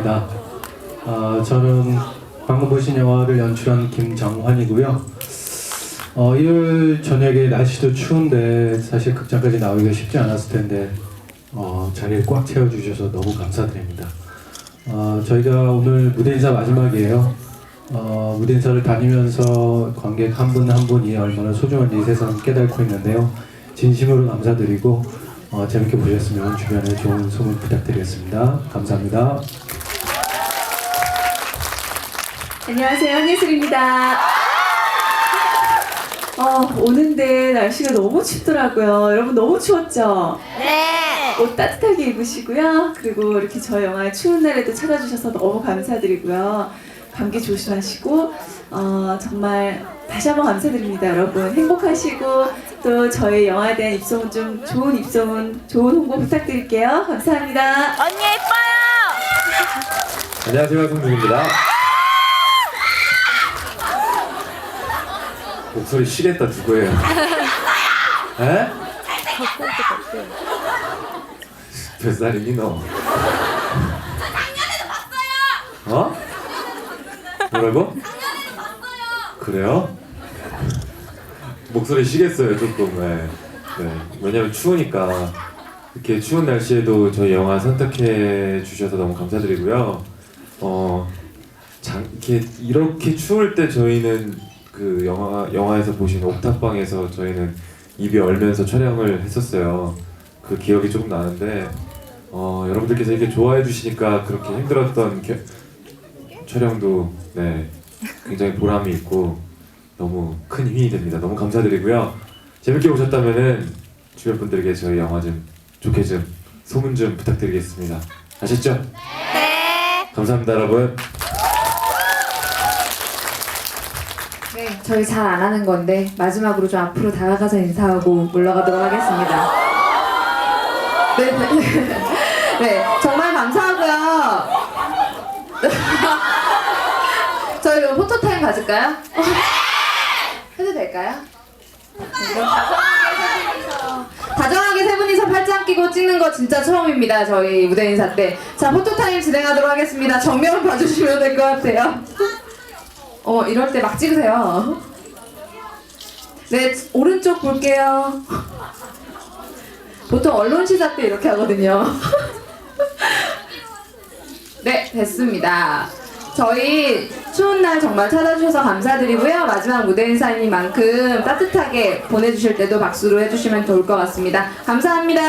반갑습니다. 어, 저는 방금 보신 영화를 연출한 김정환이고요. 어, 일요일 저녁에 날씨도 추운데 사실 극장까지 나오기가 쉽지 않았을 텐데 어, 자리를 꽉 채워주셔서 너무 감사드립니다. 어, 저희가 오늘 무대 인사 마지막이에요. 어, 무대 인사를 다니면서 관객 한 분 한 분이 얼마나 소중한지 세상 깨닫고 있는데요. 진심으로 감사드리고 어, 재밌게 보셨으면 주변에 좋은 소문 부탁드리겠습니다. 감사합니다. 안녕하세요, 한예슬입니다. 어, 오는데 날씨가 너무 춥더라고요. 여러분 너무 추웠죠? 네. 옷 따뜻하게 입으시고요. 그리고 이렇게 저희 영화의 추운 날에도 찾아주셔서 너무 감사드리고요. 감기 조심하시고, 어, 정말 다시 한번 감사드립니다, 여러분. 행복하시고, 또 저희 영화에 대한 입소문 좀 좋은 입소문, 좋은 홍보 부탁드릴게요. 감사합니다. 언니 예뻐요. 안녕하세요, 성준입니다. 목소리 쉬겠다 누구예요? 에? 몇 살이니 너? 어? 뭐라고? 그래요? 목소리 쉬겠어요 조금. 네. 네. 왜냐면 추우니까 이렇게 추운 날씨에도 저희 영화 선택해 주셔서 너무 감사드리고요. 어, 장, 이렇게 이렇게 추울 때 저희는 그 영화 영화에서 보신 옥탑방에서 저희는 입이 얼면서 촬영을 했었어요. 그 기억이 조금 나는데 어, 여러분들께서 이렇게 좋아해 주시니까 그렇게 힘들었던 겨, 촬영도 네 굉장히 보람이 있고 너무 큰 힘이 됩니다. 너무 감사드리고요. 재밌게 보셨다면은 주변 분들에게 저희 영화 좀 좋게 좀 소문 좀 부탁드리겠습니다. 아셨죠? 네. 감사합니다, 여러분. 네, 저희 잘 안 하는 건데 마지막으로 좀 앞으로 다가가서 인사하고 물러가도록 하겠습니다. 네, 네, 네, 정말 감사하고요. 저희 포토 타임 가질까요? 해도 될까요? 다정하게 세 분이서 팔짱 끼고 찍는 거 진짜 처음입니다. 저희 무대 인사 때. 자, 포토 타임 진행하도록 하겠습니다. 정면 봐주시면 될 것 같아요. 어 이럴 때 막 찍으세요. 네 오른쪽 볼게요. 보통 언론 시사 때 이렇게 하거든요. 네 됐습니다. 저희 추운 날 정말 찾아주셔서 감사드리고요. 마지막 무대 인사인 만큼 따뜻하게 보내주실 때도 박수로 해주시면 좋을 것 같습니다. 감사합니다.